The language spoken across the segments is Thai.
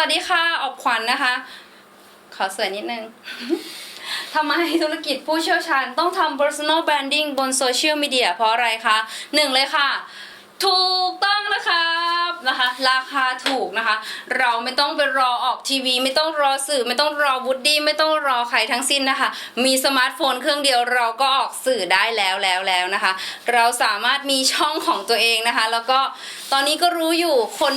วัสดีค่ะ ออกขวัญนนะคะ ขอสวยนิดนึง ทำไมธุรกิจผู้เชี่ยวชาญต้องทำ personal branding บนโซเชียลมีเดียเพราะอะไรคะหนึ่งเลยค่ะ ถูกต้องนะครับนะคะ ราคาถูกนะคะ เราไม่ต้องไปรอออกทีวี ไม่ต้องรอสื่อ ไม่ต้องรอวูดดี้ไม่ต้องรอใครทั้งสิ้นนะคะ มีสมาร์ทโฟนเครื่องเดียวเราก็ออกสื่อได้แล้วแล้วแล้วนะคะ เราสามารถมีช่องของตัวเองนะคะ แล้วก็ตอนนี้ก็รู้อยู่คน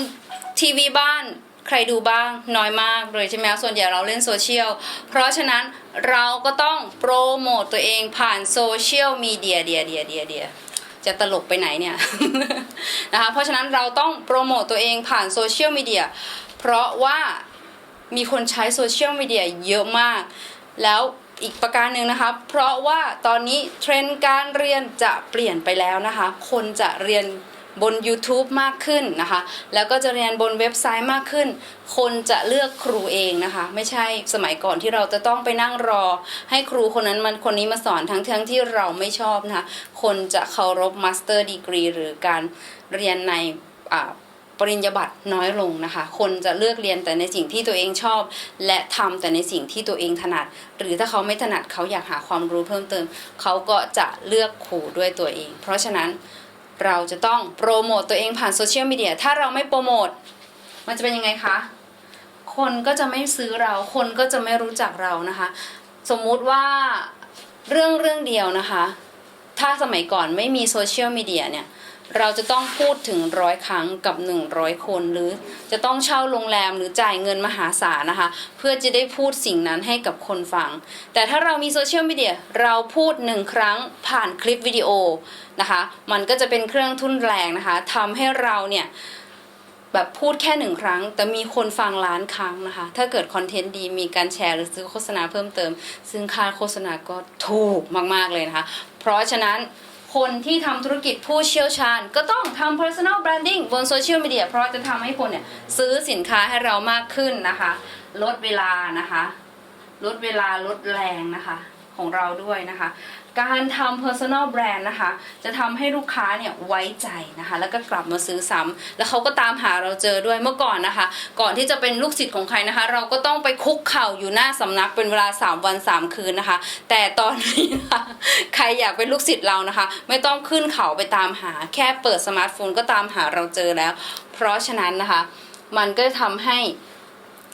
ทีวีบ้าน ใครดูบ้างน้อยมากเลยใช่ไหมส่วนใหญ่เราเล่นโซเชียล เพราะฉะนั้นเราก็ต้องโปรโมตตัวเองผ่านโซเชียลมีเดียเดียเดียเดียเดียจะตลกไปไหนเนี่ยนะคะ เพราะฉะนั้นเราต้องโปรโมตตัวเองผ่านโซเชียลมีเดียเพราะว่ามีคนใช้โซเชียลมีเดียเยอะมาก แล้วอีกประการหนึ่งนะคะ เพราะว่าตอนนี้เทรนด์การเรียนจะเปลี่ยนไปแล้วนะคะ คนจะเรียน บน YouTube มากขึ้นนะคะ แล้วก็จะเรียนบนเว็บไซต์มากขึ้น คนจะเลือกครูเองนะคะ ไม่ใช่สมัยก่อนที่เราจะต้องไปนั่งรอ ให้ครูคนนั้นมันคนนี้มาสอนทั้งทั้งที่เราไม่ชอบนะคะ คนจะเคารพมาสเตอร์ดีกรีหรือการเรียนในปริญญาบัตรน้อยลงนะคะ คนจะเลือกเรียนแต่ในสิ่งที่ตัวเองชอบ และทำแต่ในสิ่งที่ตัวเองถนัด หรือถ้าเขาไม่ถนัดเขาอยากหาความรู้เพิ่มเติม เขาก็จะเลือกครูด้วยตัวเอง เพราะฉะนั้น เราจะต้องโปรโมตตัวเองผ่านโซเชียลมีเดียถ้าเราไม่โปรโมตมันจะเป็นยังไงคะ คนก็จะไม่ซื้อเรา คนก็จะไม่รู้จักเรานะคะ สมมุติว่าเรื่องเรื่องเดียวนะคะ ถ้าสมัยก่อนไม่มีโซเชียลมีเดียเนี่ย เราจะต้องพูดถึงร้อยครั้งกับ 100 คนหรือ จะต้องเช่าโรงแรมหรือจ่ายเงินมหาศาลนะคะ เพื่อจะได้พูดสิ่งนั้นให้กับคนฟัง แต่ถ้าเรามีโซเชียลมีเดียเราพูดหนึ่งครั้งผ่านคลิปวิดีโอนะคะ มันก็จะเป็นเครื่องทุ่นแรงนะคะทำให้เราเนี่ยแบบพูดแค่หนึ่งครั้ง แต่มีคนฟังล้านครั้งนะคะ ถ้าเกิดคอนเทนต์ดีมีการแชร์หรือซื้อโฆษณาเพิ่มเติม ซึ่งค่าโฆษณาก็ถูกมาก ๆ เลยนะคะ เพราะฉะนั้น คนที่ทำธุรกิจผู้เชี่ยวชาญ ก็ต้องทำ personal branding บนโซเชียลมีเดียเพราะจะทำให้คนเนี่ยซื้อสินค้าให้เรามากขึ้นนะคะ ลดเวลานะคะ ลดเวลาลดแรงนะคะของเราด้วยนะคะ การทำ personal brand นะคะ จะทำให้ลูกค้าเนี่ยไว้ใจนะคะ แล้วก็กลับมาซื้อซ้ำแล้วเขาก็ตามหาเราเจอด้วยเมื่อก่อนนะคะ ก่อนที่จะเป็นลูกศิษย์ของใครนะคะ เราก็ต้องไปคุกเข่าอยู่หน้าสำนักเป็นเวลา 3 วัน 3 คืนนะคะ แต่ตอนนี้นะคะใครอยากเป็นลูกศิษย์เรานะคะ ไม่ต้องขึ้นเขาไปตามหา แค่เปิดสมาร์ทโฟนก็ตามหาเราเจอแล้ว เพราะฉะนั้นนะคะ มันก็ทำให้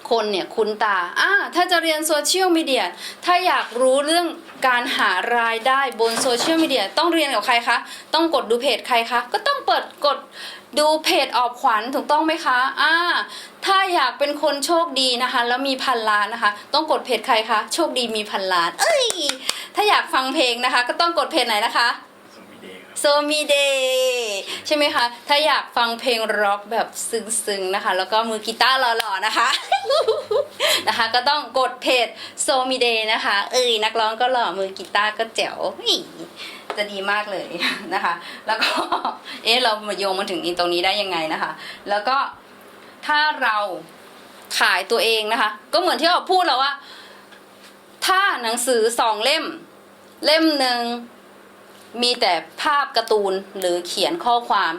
คนเนี่ยคุ้นตาอ่าถ้าจะเรียนโซเชียลมีเดียถ้าอยากรู้เรื่องการหารายได้บนโซเชียลมีเดียต้องเรียนกับใครคะ ต้องกดดูเพจใครคะ ก็ต้องเปิดกดดูเพจออบขวัญถูกต้องไหมคะอ่าถ้าอยากเป็นคนโชคดีนะคะ แล้วมีพันล้านนะคะ ต้องกดเพจใครคะ โชคดีมีพันล้าน เอ้ย ถ้าอยากฟังเพลงนะคะ ก็ต้องกดเพจไหนนะคะ โซมีเดย์ใช่ไหมคะ ถ้าอยากฟังเพลงร็อกแบบซึ้งๆนะคะ แล้วก็มือกีตาร์หล่อๆนะคะ นะคะ ก็ต้องกดเพจโซมีเดย์นะคะ เอ้ยนักร้องก็หล่อมือกีตาร์ก็แจ๋วจะดีมากเลยนะคะ แล้วก็เอ๊ะเรามาโยงมาถึงตรงนี้ได้ยังไงนะคะ แล้วก็ถ้าเราขายตัวเองนะคะ ก็เหมือนที่เราพูดแล้วว่า ถ้าหนังสือสองเล่ม เล่มหนึ่ง มีแต่ภาพการ์ตูนหรือเขียนข้อความ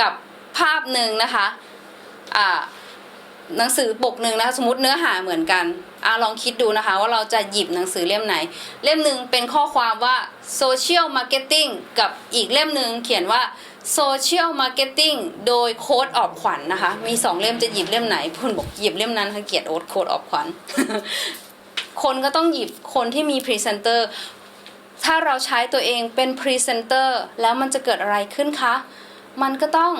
กับภาพหนึ่งนะคะอ่าหนังสือปกหนึ่งนะคะสมมติเนื้อหาเหมือนกันอาลองคิดดูนะคะ ว่าเราจะหยิบหนังสือเล่มไหน เล่มหนึ่งเป็นข้อความว่า social marketing กับอีกเล่มหนึ่งเขียนว่า social marketing โดยโค้ดออบขวัญนนะคะ มีสองเล่มจะหยิบเล่มไหนคุณบอกหยิบเล่มนั้นค่ะเกียรติโอ๊ตโค้ดออบขวัญคนก็ต้องหยิบคนที่มีพรีเซนเตอร์ ถ้าเราใช้ตัวเองเป็นพรีเซนเตอร์แล้วมันจะเกิดอะไรขึ้นคะ มันก็ต้อง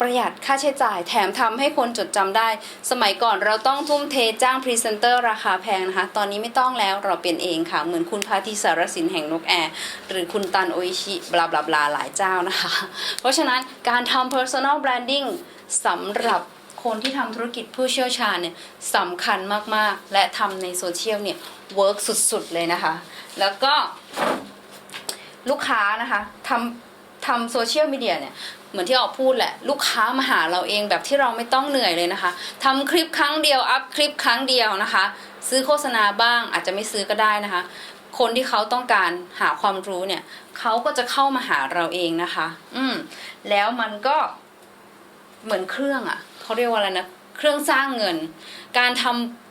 ประหยัดค่าใช้จ่ายแถมทำให้คนจดจำได้ สมัยก่อนเราต้องทุ่มเทจ้างพรีเซนเตอร์ราคาแพงนะคะ ตอนนี้ไม่ต้องแล้วเราเป็นเองค่ะ เหมือนคุณพาทิสารสินแห่งนกแอร์ หรือคุณตันโออิชิบลาบลาบลาหลายเจ้านะคะ เพราะฉะนั้นการทำ personal branding สำหรับ คนที่ทำธุรกิจผู้เชี่ยวชาญเนี่ยสำคัญมากๆ และทำในโซเชียลเนี่ยเวิร์กสุดๆเลยนะคะ แล้วก็ลูกค้านะคะทำทำโซเชียลมีเดียเนี่ยเหมือนที่ออกพูดแหละ ลูกค้ามาหาเราเองแบบที่เราไม่ต้องเหนื่อยเลยนะคะทำคลิปครั้งเดียวอัพคลิปครั้งเดียวนะคะ ซื้อโฆษณาบ้างอาจจะไม่ซื้อก็ได้นะคะ คนที่เขาต้องการหาความรู้เนี่ยเขาก็จะเข้ามาหาเราเองนะคะ อืมแล้วมันก็เหมือนเครื่องอะ่ะ เขาเรียกว่าอะไรนะ เครื่องสร้างเงิน การทำ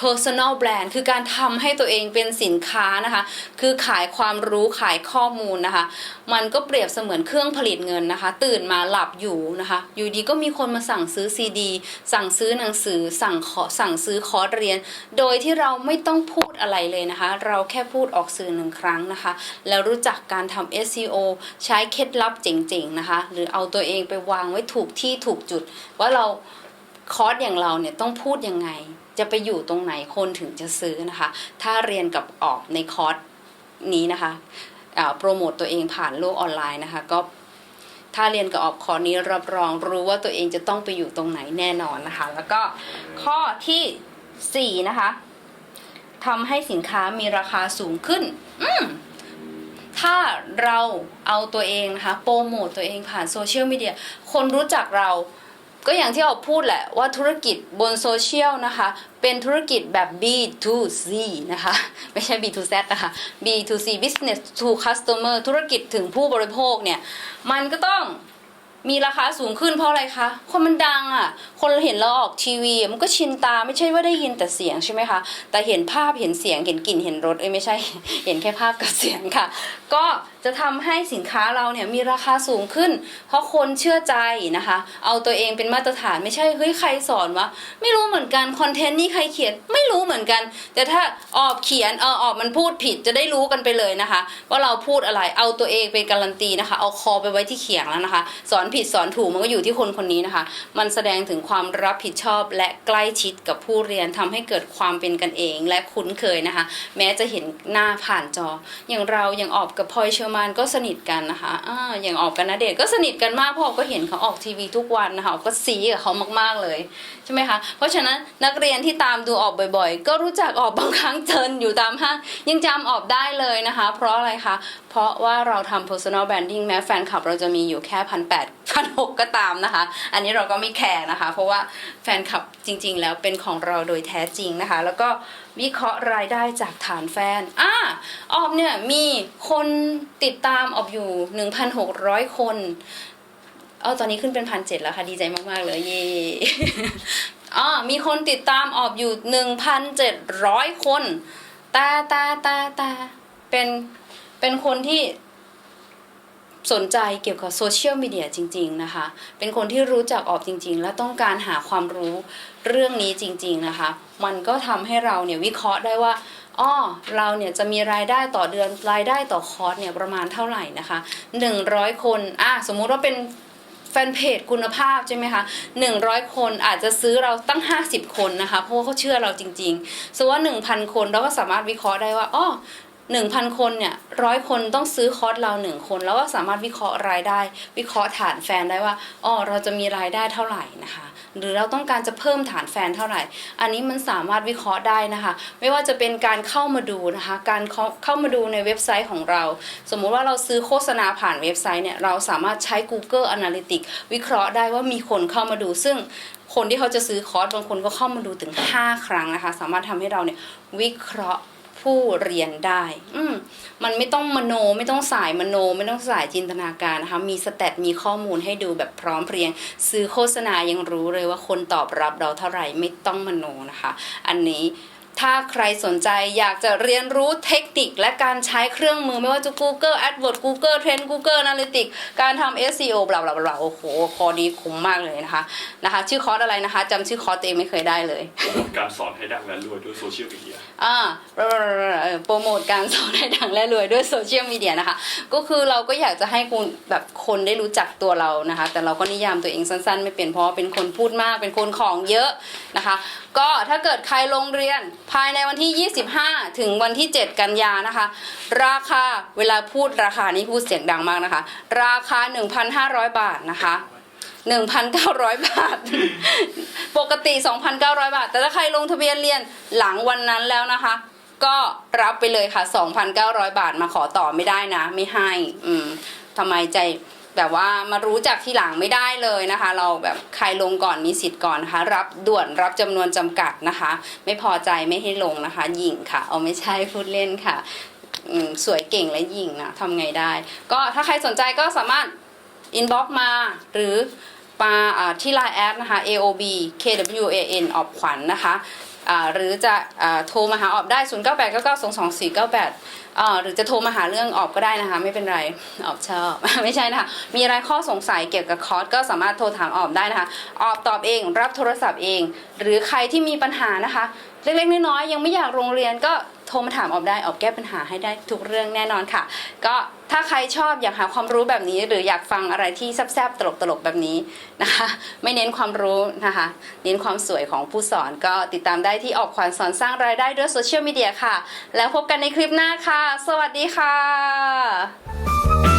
personal brand คือการทำให้ตัวเองเป็นสินค้านะคะ คือขายความรู้ขายข้อมูลนะคะ มันก็เปรียบเสมือนเครื่องผลิตเงินนะคะ ตื่นมาหลับอยู่นะคะ อยู่ดีก็มีคนมาสั่งซื้อซีดี สั่งซื้อหนังสือ สั่งขอสั่งซื้อคอร์สเรียน โดยที่เราไม่ต้องพูดอะไรเลยนะคะ เราแค่พูดออกสื่อหนึ่งครั้งนะคะ แล้วรู้จักการทำ SEO ใช้เคล็ดลับเจ๋งๆนะคะ หรือเอาตัวเองไปวางไว้ถูกที่ถูกจุด ว่าเราคอร์สอย่างเราเนี่ยต้องพูดยังไง จะไปอยู่ตรงไหนคนถึงจะซื้อนะคะ ถ้าเรียนกับออกในคอร์สนี้นะคะโปรโมตตัวเองผ่านโลกออนไลน์นะคะ ก็ถ้าเรียนกับออกคอร์สนี้รับรองรู้ว่าตัวเองจะต้องไปอยู่ตรงไหนแน่นอนนะคะ แล้วก็ข้อที่สี่นะคะทำให้สินค้ามีราคาสูงขึ้น อืถ้าเราเอาตัวเองนะคะโปรโมตตัวเองผ่านโซเชียลมีเดียคนรู้จักเรา ก็อย่างที่เราพูดแหละว่าธุรกิจบนโซเชียลนะคะ เป็นธุรกิจแบบ B2C นะคะ ไม่ใช่ B2Z นะคะ B2C business to customer ธุรกิจถึงผู้บริโภคเนี่ย มันก็ต้อง มีราคาสูงขึ้นเพราะอะไรคะ คนมันดังอะ คนเห็นเราออกทีวี มันก็ชินตาไม่ใช่ว่าได้ยินแต่เสียงใช่ไหมคะ แต่เห็นภาพเห็นเสียงเห็นกลิ่นเห็นรสเอ้ยไม่ใช่ เห็นแค่ภาพกับเสียงค่ะ ก็จะทำให้สินค้าเราเนี่ยมีราคาสูงขึ้น เพราะคนเชื่อใจนะคะ เอาตัวเองเป็นมาตรฐานไม่ใช่เฮ้ยใครสอนวะไม่รู้เหมือนกันคอนเทนต์นี้ใครเขียนไม่รู้เหมือนกัน แต่ถ้าออบเขียนเออออบมันพูดผิดจะได้รู้กันไปเลยนะคะ ว่าเราพูดอะไรเอาตัวเองเป็นการันตีนะคะ เอาคอไปไว้ที่เขียงแล้วนะคะ สอนผิดสอนถูกมันก็อยู่ที่คนคนนี้นะคะ มันแสดงถึงความรับผิดชอบและใกล้ชิดกับผู้เรียนทำให้เกิดความเป็นกันเองและคุ้นเคยนะคะ แม้จะเห็นหน้าผ่านจอ อย่างเราอย่างออบกับพลอยเชอร์มานก็สนิทกันนะคะอ่าอย่างออบกับนเดชก็สนิทกันมากพราะอก็เห็นเขาออกทีวีทุกวันนะคะก็ซีกับเขามากๆเลยใช่ไหมคะเพราะฉะนั้นนักเรียนที่ตามดูออบบ่อยๆ ก็รู้จักออบบางครั้งเจินอยู่ตามห้างยังจำออบได้เลยนะคะ เพราะอะไรคะเพราะว่าเราทำ personal branding แม้แฟนคลับเราจะมีอยู่แค่พันแปดพันหกก็ตามนะคะ อันนี้เราก็ไม่แคร์นะคะ เพราะว่าแฟนคลับจริง ๆ แล้วเป็นของเราโดยแท้จริงนะคะ แล้วก็วิเคราะห์รายได้จากฐานแฟนอ่าออบเนี่ยมีคนติดตามออบอยู่ 1,600 คนเออตอนนี้ขึ้นเป็นพันเจ็ดแล้วค่ะ ดีใจมาก ๆ เลยเย่อ่ามีคนติดตามออบอยู่ 1,700 คนต่แต่แต่แต่เป็นเป็นคนที่ สนใจเกี่ยวกับโซเชียลมีเดียจริง ๆ นะคะ เป็นคนที่รู้จักออบจริง ๆ และต้องการหาความรู้เรื่องนี้จริง ๆ นะคะ มันก็ทำให้เราเนี่ยวิเคราะห์ได้ว่าอ้อเราเนี่ยจะมีรายได้ต่อเดือนรายได้ต่อคอร์สเนี่ยประมาณเท่าไหร่นะคะ 100 คนอะสมมุติว่าเป็นแฟนเพจคุณภาพใช่ไหมคะ100 คนอาจจะซื้อเราตั้ง 50 คนนะคะ เพราะว่าเขาเชื่อเราจริงๆสมมติว่า 1,000 คนเราก็สามารถวิเคราะห์ได้ว่าอ้อ 1,000คนเนี่ยร้อยคนต้องซื้อคอร์สเรา1คน แล้วก็สามารถวิเคราะห์รายได้ วิเคราะห์ฐานแฟนได้ว่าอ้อเราจะมีรายได้เท่าไหร่นะคะ หรือเราต้องการจะเพิ่มฐานแฟนเท่าไหร่ อันนี้มันสามารถวิเคราะห์ได้นะคะ ไม่ว่าจะเป็นการเข้ามาดูนะคะ การเข้าเข้ามาดูในเว็บไซต์ของเรา สมมุติว่าเราซื้อโฆษณาผ่านเว็บไซต์เนี่ยเราสามารถใช้ Google Analytics วิเคราะห์ได้ว่ามีคนเข้ามาดู ซึ่งคนที่เขาจะซื้อคอร์สบางคนก็เข้ามาดูถึง 5 ครั้งนะคะ สามารถทำให้เราเนี่ยวิเคราะห์ ผู้เรียนได้ อืมมันไม่ต้องมโนไม่ต้องสายมโน ไม่ต้องสายจินตนาการนะคะ มีสแตทมีข้อมูลให้ดูแบบพร้อมเพรียง ซื้อโฆษณายังรู้เลยว่าคนตอบรับเราเท่าไหร่ไม่ต้องมโนนะคะ อันนี้ ถ้าใครสนใจอยากจะเรียนรู้เทคนิคและการใช้เครื่องมือไม่ว่าจะ Google AdWords Google Trend Google Analytics การทำ SEO บลาบลาบลาโอ้โห คอร์สนี้คุ้มมากเลยนะคะนะคะ ชื่อคอร์สอะไรนะคะจำชื่อคอร์สตัวเองไม่เคยได้เลยการสอนให้ดังและรวยด้วยโซเชียลมีเดียอ่าเอ่อโปรโมทการสอนให้ดังและรวยด้วยโซเชียลมีเดียนะคะ ก็คือเราก็อยากจะให้คุณแบบคนได้รู้จักตัวเรานะคะ แต่เราก็นิยามตัวเองสั้นๆ ไม่เป็นเพราะว่าเป็นคนพูดมากเป็นคนของเยอะนะคะ ก็ถ้าเกิดใครลงเรียนภายในวันที่ 25 ถึงวันที่ 7 กันยานะคะ ราคาเวลาพูดราคานี้พูดเสียงดังมากนะคะ ราคา 1,500 บาทนะคะ 1,900 บาท ปกติ 2,900 บาท แต่ถ้าใครลงทะเบียนเรียนหลังวันนั้นแล้วนะคะ ก็รับไปเลยค่ะ 2,900 บาทมาขอต่อไม่ได้นะ ไม่ให้ อืมทำไมใจ แบบว่ามารู้จักทีหลังไม่ได้เลยนะคะ เราแบบใครลงก่อนมีสิทธิ์ก่อนนะคะ รับด่วนรับจำนวนจำกัดนะคะ ไม่พอใจไม่ให้ลงนะคะหยิงค่ะเอาไม่ใช่พูดเล่นค่ะสวยเก่งและหยิงนะทำไงได้ ก็ถ้าใครสนใจก็สามารถอินบ็อกมาหรือมาอที่ไลน์แอดนะคะ AOB KWAN ออบขวัญนะคะ หรือจะโทรมาหาออบได้ 0 9 8 9 9 2 2 4 9 8อ่าหรือจะโทรมาหาเรื่องออบก็ได้นะคะ ไม่เป็นไรออบชอบ ไม่ใช่นะคะ มีอะไรข้อสงสัยเกี่ยวกับคอร์สก็สามารถโทรถามออบได้นะคะ ออบตอบเองรับโทรศัพท์เอง หรือใครที่มีปัญหานะคะ เล็กๆน้อยๆยังไม่อยากโรงเรียนก็โทรมาถามออบได้ออบแก้ปัญหาให้ได้ทุกเรื่องแน่นอนค่ะ ก็ ถ้าใครชอบอยากหาความรู้แบบนี้ หรืออยากฟังอะไรที่แซบๆตลกๆแบบนี้นะคะ ไม่เน้นความรู้นะคะ เน้นความสวยของผู้สอนก็ติดตามได้ที่ออกขวัญสอนสร้างรายได้ด้วยโซเชียลมีเดียค่ะ แล้วพบกันในคลิปหน้าค่ะ สวัสดีค่ะ